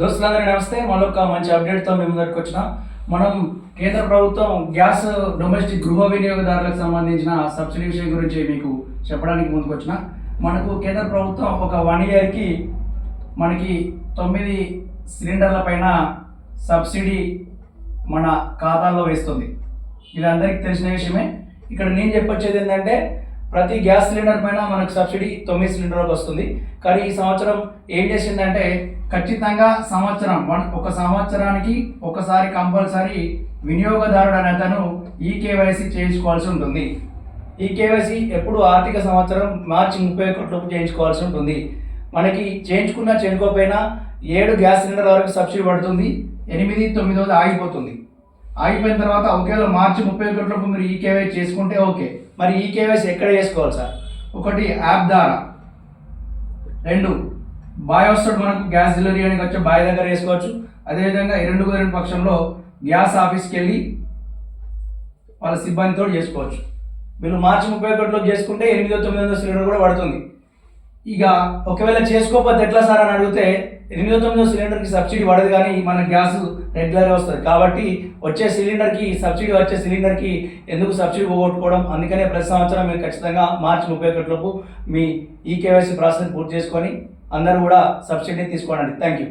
దోస్తులందరూ నమస్తే. మరొక మంచి అప్డేట్తో మేము దగ్గరికి వచ్చిన మనం కేంద్ర ప్రభుత్వం గ్యాస్ డొమెస్టిక్ గృహ వినియోగదారులకు సంబంధించిన సబ్సిడీ విషయం గురించి మీకు చెప్పడానికి ముందుకు వచ్చిన. మనకు కేంద్ర ప్రభుత్వం ఒక వన్ ఇయర్కి మనకి తొమ్మిది సిలిండర్ల పైన సబ్సిడీ మన ఖాతాలో వేస్తుంది. ఇది అందరికీ తెలిసిన విషయమే. ఇక్కడ నేను చెప్పొచ్చేది ఏంటంటే ప్రతి గ్యాస్ సిలిండర్ పైన మనకు సబ్సిడీ తొమ్మిది సిలిండర్లకు వస్తుంది. కానీ ఈ సంవత్సరం ఏం చేసిందంటే ఖచ్చితంగా సంవత్సరం వన్ ఒక సంవత్సరానికి ఒకసారి కంపల్సరీ వినియోగదారుడు అనే అతను ఈ కేవైసీ చేయించుకోవాల్సి ఉంటుంది. ఈ కేవైసీ ఎప్పుడు ఆర్థిక సంవత్సరం మార్చి ముప్పై ఒకటిలోపు చేయించుకోవాల్సి ఉంటుంది. మనకి చేయించుకున్నా చేయించుకోకపోయినా ఏడు గ్యాస్ సిలిండర్ వరకు సబ్సిడీ పడుతుంది ఎనిమిది తొమ్మిదవది ఆగిపోతుంది. ఆగిపోయిన తర్వాత ఒకవేళ మార్చి ముప్పై ఒకటిలోపు మీరు ఈ కేవైసీ చేసుకుంటే ఓకే. మరి ఈ కేవైసీ ఎక్కడ చేసుకోవాలి సార్? ఒకటి యాప్ ద్వారా. రెండు బాయ్ వస్తాడు మనకు గ్యాస్ డెలివరీ అని వచ్చే బాయ్ దగ్గర వేసుకోవచ్చు అదేవిధంగా రెండు రెండు పక్షంలో గ్యాస్ ఆఫీస్కి వెళ్ళి వాళ్ళ సిబ్బందితో చేసుకోవచ్చు. వీళ్ళు మార్చి ముప్పై ఒకటిలో చేసుకుంటే ఎనిమిదో తొమ్మిది వందల సిలిండర్ కూడా పడుతుంది. ఇక ఒకవేళ చేసుకోకపోతే ఎట్లా సార్ అని అడిగితే ఎనిమిదో తొమ్మిదో సిలిండర్కి సబ్సిడీ పడదు కానీ మన గ్యాస్ రెగ్యులర్గా వస్తుంది. కాబట్టి వచ్చే సిలిండర్కి సబ్సిడీ వచ్చే సిలిండర్కి ఎందుకు సబ్సిడీ పోగొట్టుకోవడం? అందుకనే ప్రతి సంవత్సరం మేము ఖచ్చితంగా మార్చి ముప్పై ఒకటిలోపు మీ ఈ కేవైసీ ప్రాసెస్ పూర్తి చేసుకొని అందరూ కూడా సబ్సిడీని తీసుకోండి. Thank you